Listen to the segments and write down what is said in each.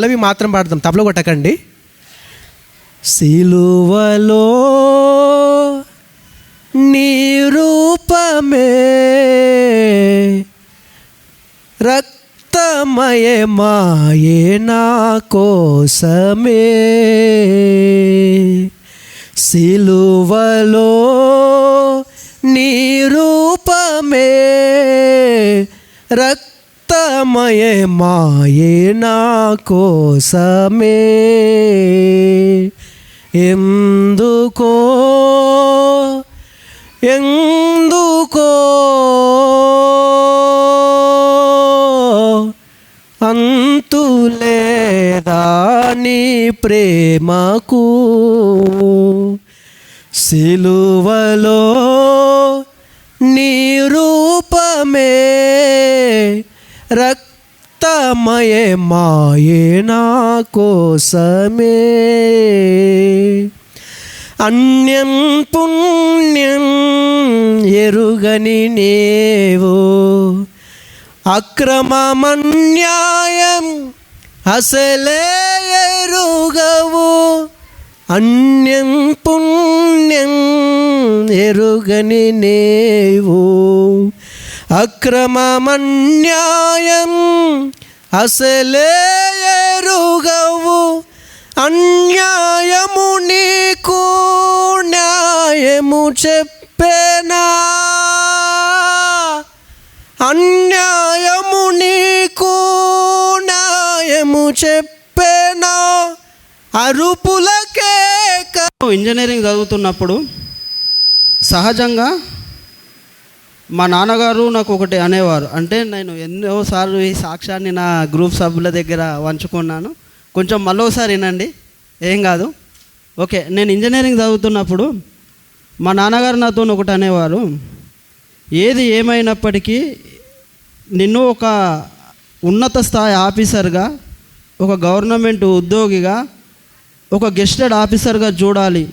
పల్లవి మాత్రం పాడదాం. తబల కొట్టకండి. సిలువలో నీ రూపమే రక్తమయమాయే నా కోసమే. సిలువలో నీ అంతమయే మాయే నా కోసమే. ఎందుకో ఎందుకో అంతులేదా నీ ప్రేమకు సిలువలో నీ రూపమే. రక్తమయే మాయే నా కోసమే అన్యం పుణ్యం ఎరుగని నేవు అక్రమమన్యాయం అసలే ఎరుగవు అన్యం పుణ్యం ఎరుగని నేవు అక్రమమన్యాయం అసలేరుగవు. అన్యాయము నీకు న్యాయము చెప్పేనా? అన్యాయము నీకు న్యాయము చెప్పేనా? అరుపులకే ఇంజనీరింగ్ చదువుతున్నప్పుడు సహజంగా మా నాన్నగారు నాకు ఒకటి అనేవారు. అంటే నేను ఎన్నోసార్లు ఈ సాక్ష్యాన్ని నా గ్రూప్ సభ్యుల దగ్గర వంచుకున్నాను కొంచెం మళ్ళోసారి వినండి. ఏం కాదు. ఓకే నేను ఇంజనీరింగ్ చదువుతున్నప్పుడు మా నాన్నగారు నాతో ఒకటి అనేవారు. ఏది ఏమైనప్పటికీ నిన్ను ఒక ఉన్నత స్థాయి ఆఫీసర్గా ఒక గవర్నమెంట్ ఉద్యోగిగా ఒక గెస్టెడ్ ఆఫీసర్గా చూడాలి.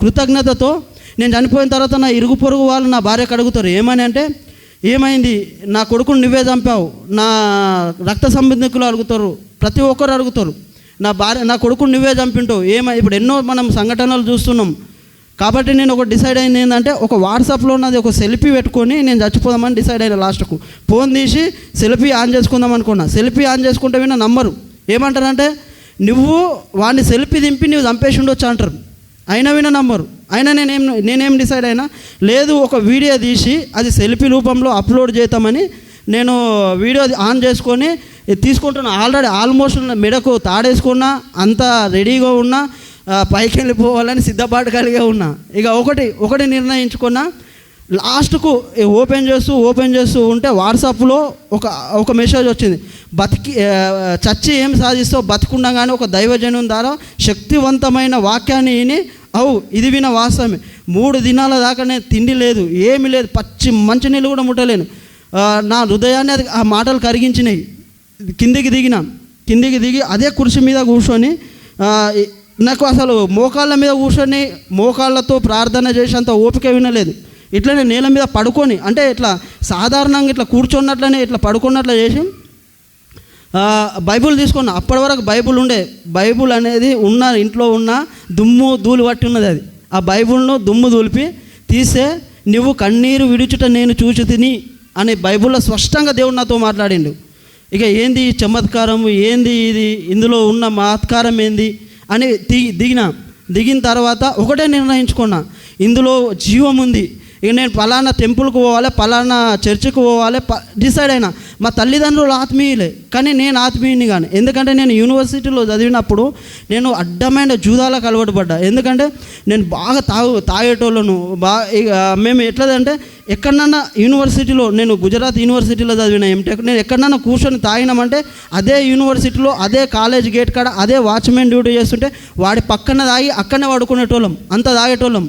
కృతజ్ఞతతో నేను చనిపోయిన తర్వాత నా ఇరుగు పొరుగు వాళ్ళు నా భార్యకు అడుగుతారు ఏమని? అంటే ఏమైంది? నా కొడుకుని నువ్వే చంపావు. నా రక్త సంబంధికులు అడుగుతారు ప్రతి ఒక్కరు అడుగుతారు నా భార్య నా కొడుకుని నువ్వే చంపింటావు. ఏమై ఇప్పుడు ఎన్నో మనం సంఘటనలు చూస్తున్నాం. కాబట్టి నేను ఒక డిసైడ్ అయింది ఏంటంటే ఒక వాట్సాప్లో ఉన్నది ఒక సెల్ఫీ పెట్టుకొని నేను చచ్చిపోదామని డిసైడ్ అయినా లాస్ట్కు. ఫోన్ తీసి సెల్ఫీ ఆన్ చేసుకుందాం అనుకున్నా. సెల్ఫీ ఆన్ చేసుకుంటే విన్న నంబరు ఏమంటారంటే నువ్వు వాడిని సెల్ఫీ దింపి నువ్వు చంపేసి ఉండొచ్చు అంటారు. అయినా విన నమ్మరు. అయినా నేనేం నేనేం డిసైడ్ అయినా లేదు ఒక వీడియో తీసి అది సెల్ఫీ రూపంలో అప్లోడ్ చేద్దామని నేను వీడియో ఆన్ చేసుకొని తీసుకుంటున్నా. ఆల్రెడీ ఆల్మోస్ట్ మెడకు తాడేసుకున్నా అంతా రెడీగా ఉన్నా పైకి వెళ్ళిపోవాలని సిద్ధపాటు కలిగే ఉన్నా. ఇక ఒకటి ఒకటి నిర్ణయించుకున్నా లాస్ట్కు ఓపెన్ చేస్తూ ఓపెన్ చేస్తూ ఉంటే వాట్సాప్లో ఒక ఒక మెసేజ్ వచ్చింది. బతికి చచ్చి ఏం సాధిస్తావు? బతికుండగానే ఒక దైవజనం ద్వారా శక్తివంతమైన వాక్యాన్ని విని అవు ఇది విన వాస్తవమే. మూడు దినాల దాకానే తిండి లేదు ఏమీ లేదు పచ్చి మంచినీళ్ళు కూడా ముట్టలేను. నా హృదయాన్ని అది ఆ మాటలు కరిగించినాయి. కిందికి దిగిన కిందికి దిగి అదే కుర్చీ మీద కూర్చొని నాకు అసలు మోకాళ్ళ మీద కూర్చొని మోకాళ్ళతో ప్రార్థన చేసేంత ఓపిక వినలేదు. ఇట్లనే నేల మీద పడుకొని అంటే ఇట్లా సాధారణంగా ఇట్లా కూర్చున్నట్లనే ఇట్లా పడుకున్నట్లు చేసి బైబుల్ తీసుకున్న అప్పటి వరకు బైబుల్ ఉండే బైబుల్ అనేది ఉన్న ఇంట్లో ఉన్న దుమ్ము ధూళి పట్టి ఉన్నది అది. ఆ బైబుల్ను దుమ్ము దులిపి తీసే నువ్వు కన్నీరు విడుచుట నేను చూచి తిని అనే బైబుల్లో స్పష్టంగా దేవుడు నాతో మాట్లాడిండు. ఇక ఏంది ఈ చమత్కారం? ఏంది ఇది? ఇందులో ఉన్న మహత్కారం ఏంది? అని దిగి దిగిన దిగిన తర్వాత ఒకటే నిర్ణయించుకున్నా. ఇందులో జీవం ఉంది. ఇక నేను పలానా టెంపుల్కి పోవాలి పలానా చర్చికి పోవాలి ప డిసైడ్ అయినా. మా తల్లిదండ్రులు ఆత్మీయులే కానీ నేను ఆత్మీయుని కానీ. ఎందుకంటే నేను యూనివర్సిటీలో చదివినప్పుడు నేను అడ్డమైన జూదాలకు అలవాటు పడ్డా ఎందుకంటే నేను బాగా తాగు తాగేటోళ్ళను. బాగా ఇక మేము ఎట్లదంటే ఎక్కడన్నా యూనివర్సిటీలో నేను గుజరాత్ యూనివర్సిటీలో చదివిన ఎంటెక్ నేను ఎక్కడన్నా కూర్చొని తాగినామంటే అదే యూనివర్సిటీలో అదే కాలేజ్ గేట్ కాడ అదే వాచ్మెన్ డ్యూటీ చేస్తుంటే వాడి పక్కన తాగి అక్కడనే పడుకునేటోళ్ళం. అంత తాగేటోళ్ళం.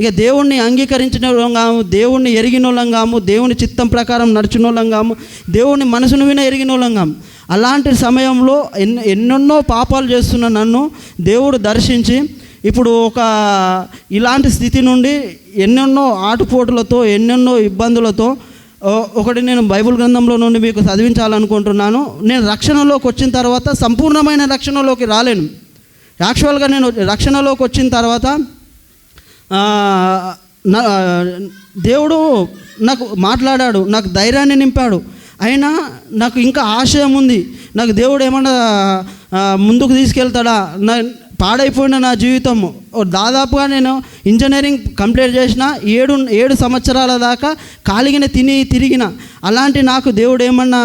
ఇక దేవుణ్ణి అంగీకరించిన కాము దేవుణ్ణి ఎరిగిన వాళ్ళం కాము దేవుని చిత్తం ప్రకారం నడిచిన వాళ్ళం కాము దేవుని మనసును విన ఎరిగిన వాళ్ళం కాము అలాంటి సమయంలో ఎన్నో ఎన్నెన్నో పాపాలు చేస్తున్న నన్ను దేవుడు దర్శించి ఇప్పుడు ఒక ఇలాంటి స్థితి నుండి ఎన్నెన్నో ఆటుపోటులతో ఎన్నెన్నో ఇబ్బందులతో ఒకటి నేను బైబిల్ గ్రంథంలో నుండి మీకు చదివించాలనుకుంటున్నాను. నేను రక్షణలోకి వచ్చిన తర్వాత సంపూర్ణమైన రక్షణలోకి రాలేను. యాక్చువల్గా నేను రక్షణలోకి వచ్చిన తర్వాత దేవుడు నాకు మాట్లాడాడు నాకు ధైర్యాన్ని నింపాడు. అయినా నాకు ఇంకా ఆశయం ఉంది. నాకు దేవుడు ఏమన్నా ముందుకు తీసుకెళ్తాడా? నా పాడైపోయిన నా జీవితం. ఓ దాదాపుగా నేను ఇంజనీరింగ్ కంప్లీట్ చేసిన ఏడు ఏడు సంవత్సరాల దాకా కాలిగిన తిని తిరిగిన. అలాంటి నాకు దేవుడు ఏమన్నా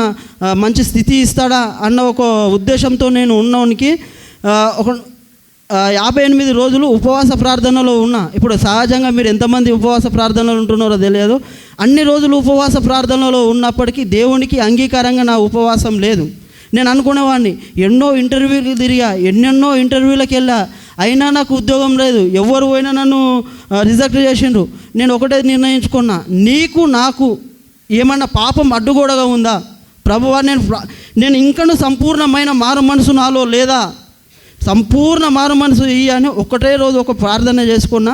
మంచి స్థితి ఇస్తాడా? అన్న ఒక ఉద్దేశంతో నేను ఉన్నోనికి ఒక యాభై ఎనిమిది రోజులు ఉపవాస ప్రార్థనలో ఉన్నా ఇప్పుడు సహజంగా మీరు ఎంతమంది ఉపవాస ప్రార్థనలు ఉంటున్నారో తెలియదు. అన్ని రోజులు ఉపవాస ప్రార్థనలో ఉన్నప్పటికీ దేవునికి అంగీకారంగా నా ఉపవాసం లేదు. నేను అనుకునేవాడిని ఎన్నో ఇంటర్వ్యూలు తిరిగా ఎన్నెన్నో ఇంటర్వ్యూలకు వెళ్ళా అయినా నాకు ఉద్యోగం లేదు. ఎవరు పోయినా నన్ను రిజెక్ట్ చేసిండ్రు. నేను ఒకటే నిర్ణయించుకున్నా నీకు నాకు ఏమన్నా పాపం అడ్డుగోడగా ఉందా? ప్రభువా నేను నేను ఇంకను సంపూర్ణమైన మారు మనసు నాలో లేదా? సంపూర్ణ మారు మనసు ఇయ్యి అని ఒకటే రోజు ఒక ప్రార్థన చేసుకున్న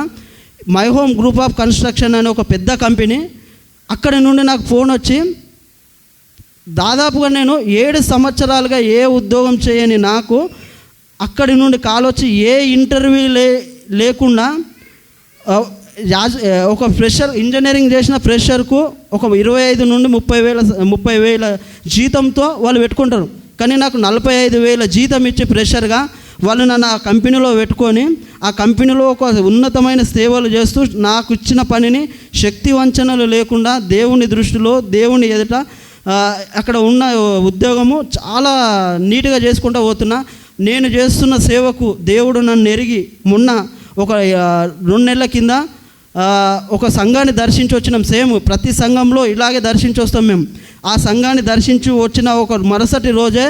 My Home group of construction అనే ఒక పెద్ద కంపెనీ అక్కడి నుండి నాకు ఫోన్ వచ్చి దాదాపుగా నేను ఏడు సంవత్సరాలుగా ఏ ఉద్యోగం చేయని నాకు అక్కడి నుండి కాల్ వచ్చి ఏ ఇంటర్వ్యూ లే లేకుండా యాజ్ ఒక ఫ్రెషర్ ఇంజనీరింగ్ చేసిన ఫ్రెషర్కు ఒక ఇరవై ఐదు నుండి ముప్పై వేల ముప్పై వేల జీతంతో వాళ్ళు పెట్టుకుంటారు. కానీ నాకు నలభై ఐదు వేల జీతం ఇచ్చి ఫ్రెషర్గా వాళ్ళు నన్ను ఆ కంపెనీలో పెట్టుకొని ఆ కంపెనీలో ఒక ఉన్నతమైన సేవలు చేస్తూ నాకు ఇచ్చిన పనిని శక్తి వంచనలు లేకుండా దేవుని దృష్టిలో దేవుని ఎదుట అక్కడ ఉన్న ఉద్యోగము చాలా నీట్గా చేసుకుంటూ పోతున్నా. నేను చేస్తున్న సేవకు దేవుడు నన్ను ఎరిగి మొన్న ఒక రెండు నెలల కింద ఒక సంఘాన్ని దర్శించి వచ్చినాం సేమ్. ప్రతి సంఘంలో ఇలాగే దర్శించి వస్తాం మేము. ఆ సంఘాన్ని దర్శించి వచ్చిన ఒక మరుసటి రోజే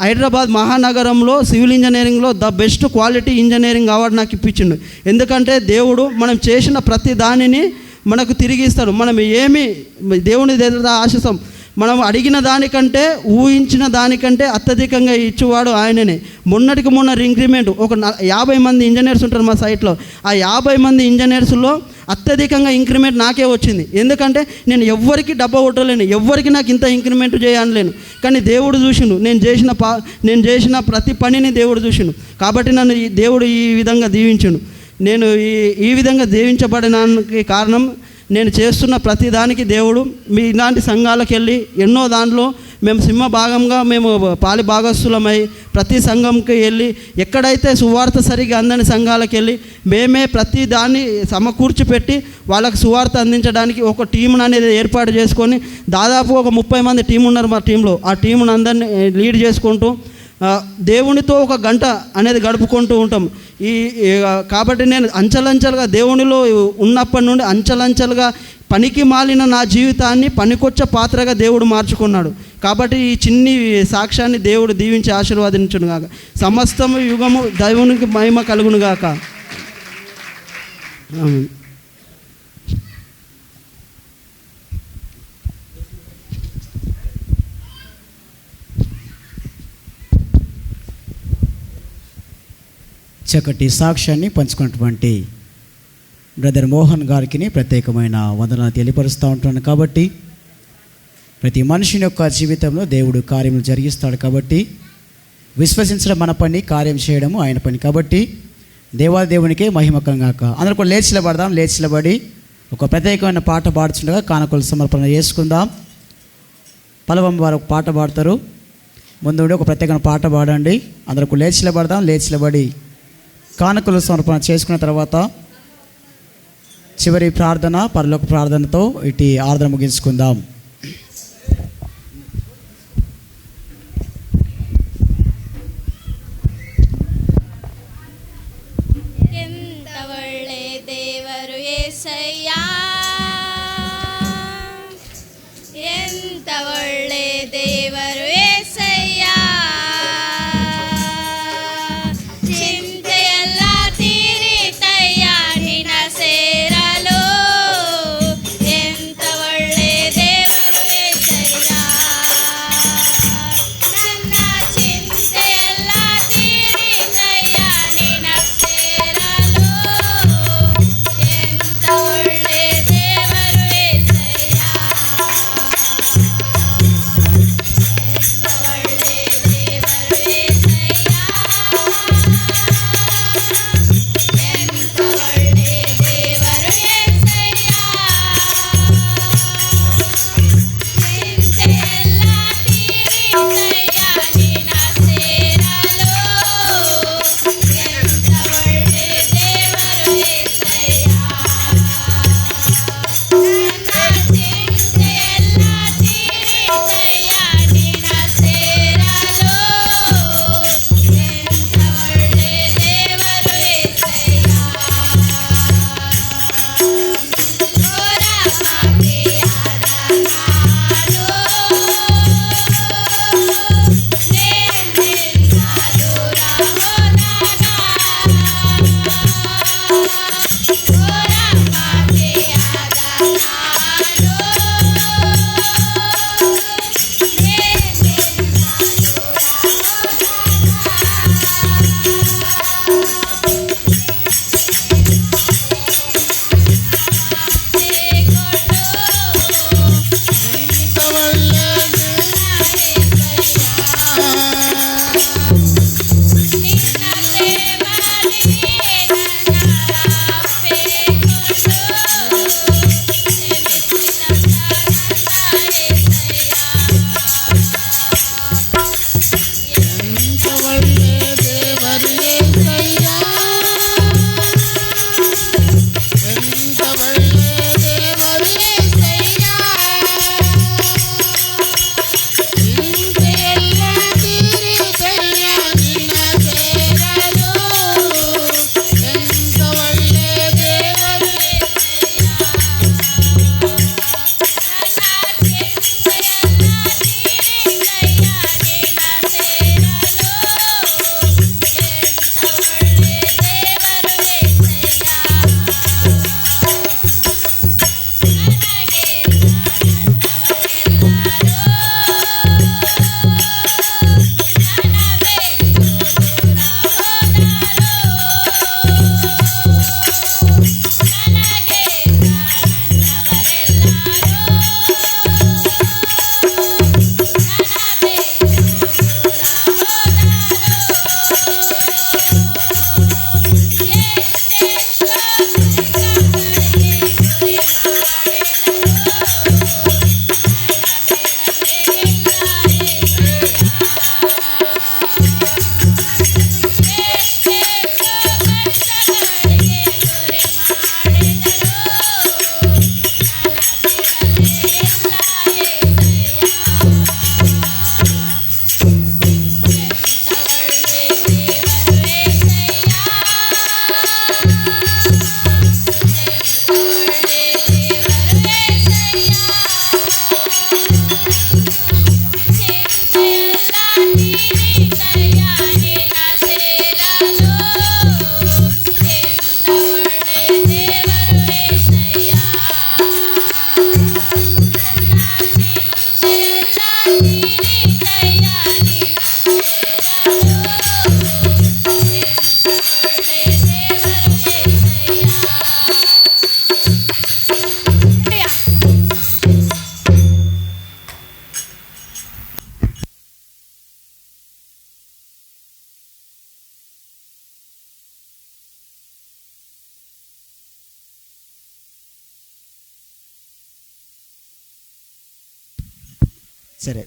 హైదరాబాద్ మహానగరంలో సివిల్ ఇంజనీరింగ్లో the best quality engineering award నాకు ఇప్పించిండు. ఎందుకంటే దేవుడు మనం చేసిన ప్రతి దానిని మనకు తిరిగి ఇస్తాడు. మనం ఏమి దేవుని దగ్గర ఆశిస్తాం. మనం అడిగిన దానికంటే ఊహించిన దానికంటే అత్యధికంగా ఇచ్చేవాడు ఆయననే. మొన్నటికి మొన్న ఇంక్రిమెంట్ ఒక యాభై మంది ఇంజనీర్స్ ఉంటారు మా సైట్లో. ఆ యాభై మంది ఇంజనీర్స్లో అత్యధికంగా ఇంక్రిమెంట్ నాకే వచ్చింది. ఎందుకంటే నేను ఎవ్వరికి డబ్బా కొట్టలేను ఎవ్వరికి నాకు ఇంత ఇంక్రిమెంట్ చేయలేను కానీ దేవుడు చూసిండు నేను చేసిన పా నేను చేసిన ప్రతి పనిని దేవుడు చూసిండు. కాబట్టి నన్ను ఈ దేవుడు ఈ విధంగా దీవించిండు. నేను ఈ ఈ విధంగా దీవించబడడానికి కారణం నేను చేస్తున్న ప్రతిదానికి దేవుడు మీ ఇలాంటి సంఘాలకు వెళ్ళి ఎన్నో దాంట్లో మేము సింహ భాగంగా మేము పాలి భాగస్థులమై ప్రతి సంఘంకి వెళ్ళి ఎక్కడైతే సువార్త సరిగా అందని సంఘాలకు వెళ్ళి మేమే ప్రతి దాన్ని సమకూర్చి పెట్టి వాళ్ళకి సువార్త అందించడానికి ఒక టీంను అనేది ఏర్పాటు చేసుకొని దాదాపు ఒక ముప్పై మంది టీం ఉన్నారు మా టీంలో. ఆ టీంను అందరినీ లీడ్ చేసుకుంటూ దేవునితో ఒక గంట అనేది గడుపుకుంటూ ఉంటాం. ఈ కాబట్టి నేను అంచెలంచెలుగా దేవునిలో ఉన్నప్పటి నుండి అంచెలంచెలుగా పనికి మాలిన నా జీవితాన్ని పనికొచ్చే పాత్రగా దేవుడు మార్చుకున్నాడు. కాబట్టి ఈ చిన్ని సాక్ష్యాన్ని దేవుడు దీవించి ఆశీర్వాదించును గాక. సమస్తము యుగము దైవునికి మహిమ కలుగును గాక. చక్కటి సాక్ష్యాన్ని పంచుకున్నటువంటి బ్రదర్ మోహన్ గారికి ప్రత్యేకమైన వందన తెలియపరుస్తూ ఉంటున్నాను కాబట్టి ప్రతి మనిషిని యొక్క జీవితంలో దేవుడు కార్యములు జరిగిస్తాడు కాబట్టి విశ్వసించడం మన పని కార్యం చేయడము ఆయన పని. కాబట్టి దేవాదేవునికే మహిమకంగాక అందరూ కూడా లేచిలబడదాం లేచిలబడి ఒక ప్రత్యేకమైన పాట పాడుచుండగా కానుకలు సమర్పణ చేసుకుందాం. పలవం వారు ఒక పాట పాడతారు. ముందు ఒక ప్రత్యేకమైన పాట పాడండి. అందరూ లేచిలబడదాం లేచిలబడి కానుకలు సమర్పణ చేసుకున్న తర్వాత చివరి ప్రార్థన పరలోక ప్రార్థనతో ఇటు ఆరాధన ముగించుకుందాం.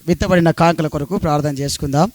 విత్తబడిన కాంకల కొరకు ప్రార్థన చేసుకుందాం.